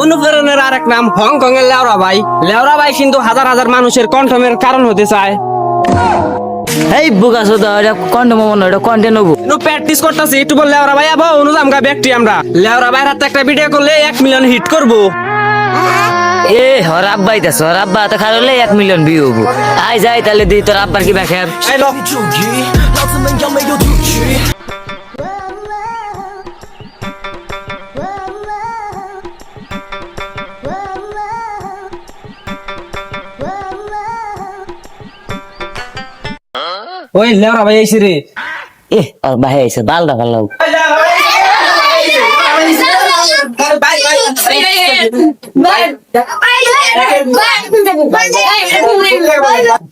অনুপ্রেরণের আরেক নাম হংকং এর লেওরা ভাই। লেওরা ভাই কিন্তু হাজার হাজার মানুষের কণ্ঠমের কারণ হতে চায়। এই বুকা সোদা এটা কন্ডে মনে এটা কন্ডে নেব একটু প্র্যাকটিস করতেছি একটু বল লেওরা ভাই আবো অনুদাম গা ব্যক্তি আমরা। লেওরা ভাইয়ের হাতে একটা ভিডিও করলে এক মিলিয়ন হিট করব। এ হর আব্বা আইতাছ হর আব্বা তো খারাপ হলে এক মিলিয়ন ভিউ হব। আই যাই তাহলে দিই তোর আব্বার কি ব্যাখ্যা? ওই লেওরা ভাই আইসি রে। এ আর ভাই বালটা ভালো।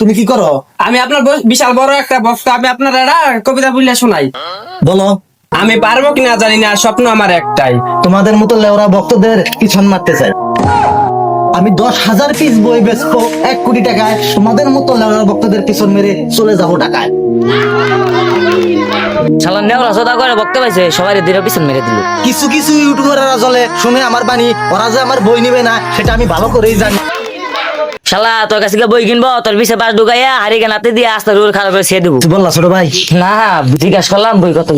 তুমি কি করো? আমি আপনার বিশাল বড় একটা বক্তা আমি আপনার একটা কবিতা বললে শোনাই। বলো। আমি পারব কিনা জানি না স্বপ্ন আমার একটাই। তোমাদের মতো লেওরা ভক্তদের পিছন মারতে চাই আমি দশ হাজার পিস বই বেচবো এক কোটি টাকায়। তোমাদের মতো লেওরা ভক্তদের পিছন মেরে চলে যাব টাকায় শালা নেওরা সোদা করে বকতে পাইছে সবাই দিনের পিছন মেরে দিল। কিছু কিছু ইউটিউবাররা চলে শুনে আমার বাণী ওরা যে আমার বই নিবে না সেটা আমি ভালো করেই জানি। শালা তোর কাছে বই কিনবো তোর পিছে বাস ঢুকাইয়া হারি গানাতে দিয়ে আস্তে রোল খারাপ করে সে দেবো বললা ছোট ভাই। না জিজ্ঞাসা করলাম বই কত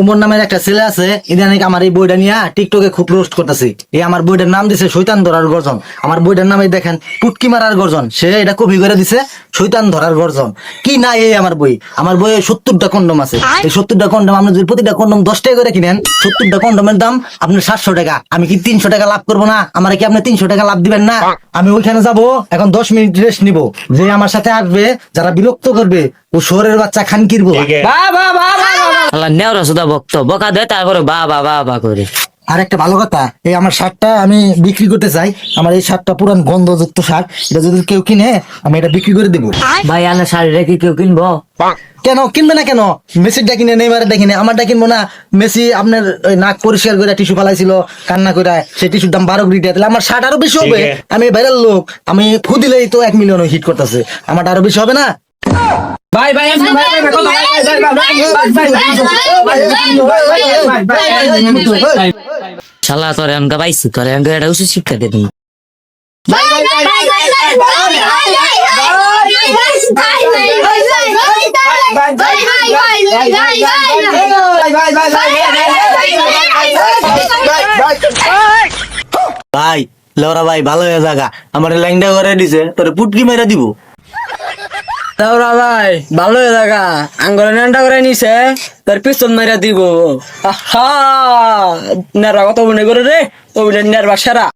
উমর নামের একটা ছেলে আছে ইদানিক আমার এই বইটা নিয়ে টিকটকে খুব রোস্ট করতেছি। এই আমার বইটার নাম দিছে শৈতান ধরার গর্জন। আমার বইটার নামে দেখেন, পুটকি মারার গর্জন। সে এটা কপি করে দিছে, শৈতান ধরার গর্জন। কি না এই আমার বই? আমার বইয়ে সত্তরটা কন্ডম আছে। এই সত্তরটা কন্ডম, আপনি যদি প্রতিটা কন্ডম দশ টাকা করে কিনেন, সত্তরটা কন্ডমের দাম আপনার সাতশো টাকা। আমি কি তিনশো টাকা লাভ করব না? আমার কি আপনি তিনশো টাকা লাভ দিবেন না? আমি ওইখানে যাব, এখন দশ মিনিট রেস্ট নিব। যে আমার সাথে আসবে, যারা বিরক্ত করবে ও শহরের বাচ্চা খান কিরবো বা বা বা বা বা। শালা নেওরা সোদা বকতো। বকা দেয় তারপরে বা বা বা বা করে। আর একটা ভালো কথা এই আমার শার্টটা আমি বিক্রি করতে চাই। আমার এই শার্টটা পুরান গন্ধযুক্ত শার্ট। এটা যদি কেউ কিনে আমি এটা বিক্রি করে দেবো। ভাই আনে শাড়ি রেখে কেউ কিনবো? কেন? কিনবে না কেন? মেসিরটা কিনে নেইমারেরটা কিনে আমারটা কিনবো না মেসি আপনার ওই নাক পরিষ্কার করে টিস্যু ফালাইছিল কান্না করে সেই টিস্যুর দাম বারো কোটি টাকা তাহলে আমার শার্ট আরও বেশি হবে। আমি ভাইরাল লোক। আমি ফু দিলেই তো এক মিলিয়ন হিট করতেছে। আমারটা আরও বেশি হবে না? ভাই ভাই আমি ভাই ভাই কথা শিক্ষা দে ভাই লরা ভাই ভালো জায়গা আমার লাইনটা করে দিছে তোর পুটকি মেরা দিব তাওরা ভাই ভালো থাকা। আঙ্গুলে নেনটা করে নিছে, তার পিস্তল মাইরা দিব। আহা! নেরা কত মনে করে রে ও নেরবা সেরা।